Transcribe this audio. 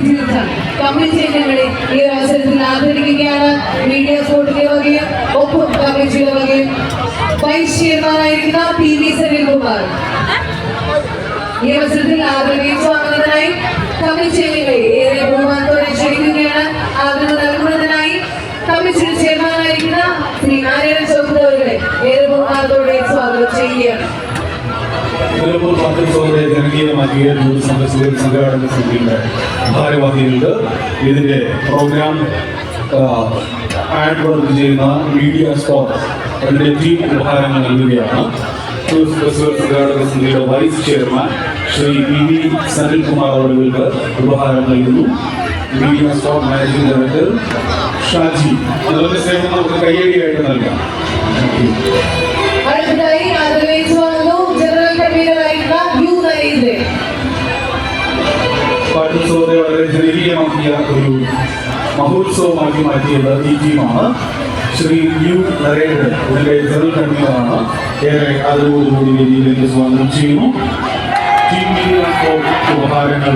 തീർത്ഥം കമ്മിറ്റി ഈ അവസരത്തിൽ ആദരിക്കുകയാണ്. മീഡിയ സ്പോർട്ടിന്റെ വകയും ഒപ്പം കമ്മിറ്റിയുടെ വകയും വൈസ് ചെയർമാനായിരുന്ന പി വി സനിൽകുമാർ ഈ അവസരത്തിൽ ആദരവീയ സ്വാഗതത്തിനായി അംഗങ്ങളെ ഏറെ ബഹുമാനത്തോടെ ക്ഷണിക്കുകയാണ്. ആദരവ് നൽകുന്നതിനായി കമ്മിറ്റി ചെയർമാനായിരിക്കുന്ന ശ്രീ നാരായണ ചൗധരി ഏറെ ബഹുമാനത്തോടെ നിലമ്പൂർ പത്രസോദരെ ജനകീയമാക്കിയ നൂറ് സംരക്ഷക സംഘാടന സമിതിയുടെ ഭാരവാഹികളുണ്ട്. ഇതിന്റെ പ്രോഗ്രാം ആഡ് വർക്ക് ചെയ്യുന്ന മീഡിയ സ്റ്റോർ അതിന്റെ ടീം ഉപഹാരങ്ങൾ നൽകുകയാണ്. ടൂറിസ്റ്റ് സംഘാടക സമിതിയുടെ vice chairman Shri P V Sanilkumar അവർക്ക് ഉപഹാരം നൽകുന്നു. Media store managing director Shaji അതുപോലെ സേവനം നമുക്ക് കയ്യടിയായിട്ട് നൽകാം. പാട്ടുത്സവത്തെ വളരെ ജനകീയമാക്കിയ ഒരു മഹോത്സവമാക്കി മാറ്റിയത് ഈ ടീമാണ്. ശ്രീ യു നരേന്ദ്രൻ ഇതിന്റെ ജനറൽ കൺവീനറാണ്. ഏറെ ആദരവോടുകൂടി വേദിയിലേക്ക് സ്വാഗതം ചെയ്യുന്നു. Team media ഉപഹാരങ്ങൾ